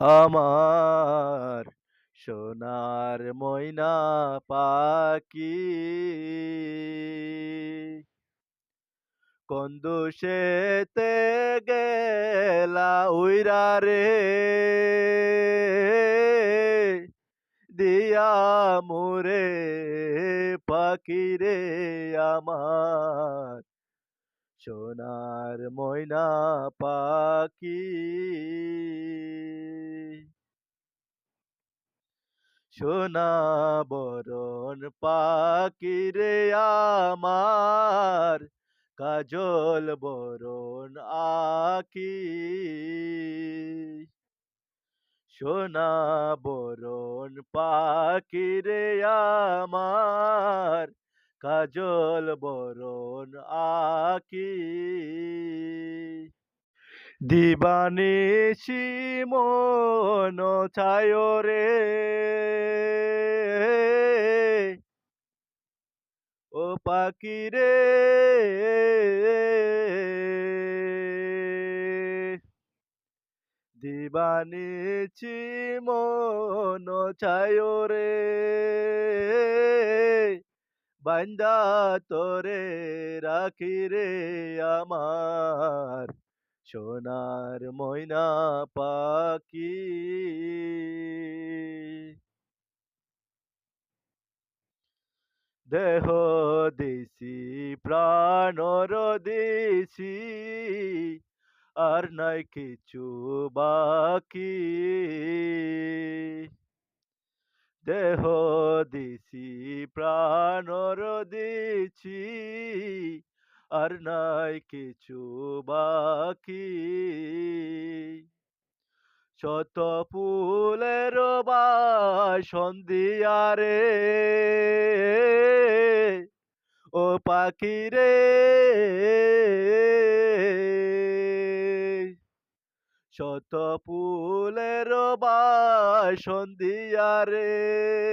আমার সোনার ময়না পাখি। কোন দোষেতে গেলা উইরা রে। দিয়া মোরে পাখি রে আমার সোনার ময়না পাখি। সোনা বরণ পাখি রে আমার, কাজল বরণ আখি সোনা বরণ পাখি রে আমার, কাজল বরণ আখি দিবানিশি মন ছায় রে। ও পাখি রে। দিবানিছি মন ছায় রে। বান্দা তোরে রাখি রে আমার। সোনার ময়না পাখি দেহ দিছি প্রাণর দিছি আর নাই কিছু বাকি দেহ দিছি প্রাণর দিছি আর নাই কিছু বাকি। শত ফুলের সন্ধিয়ারে ও পাখি রে। শত ফুলের সন্ধিয়ারে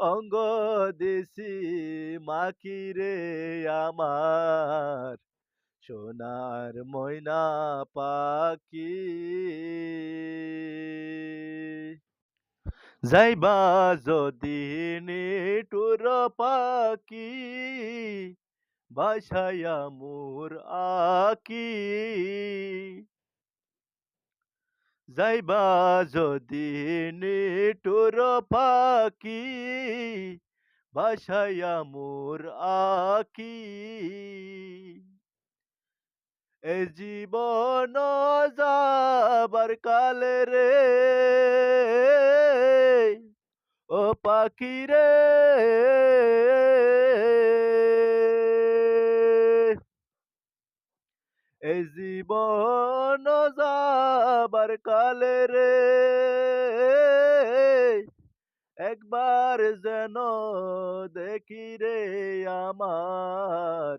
অঙ্গ দিছি মাকি রে আমার, সোনার ময়না পাখি। যাইবা যদি নিটুর পাখি, বাসায়া মোর আকি। যাইবা যদি নিটুর পাখি বাসায়া মোর আকি এ জীবন যাবার কালে রে, ও পাখি রে। এ জীবন যাবার কালে রে। একবার যেন দেখি রে আমার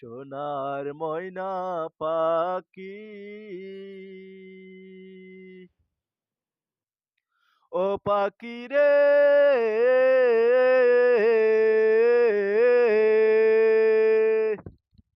সোনার ময়না পাখি। ও পাখি রে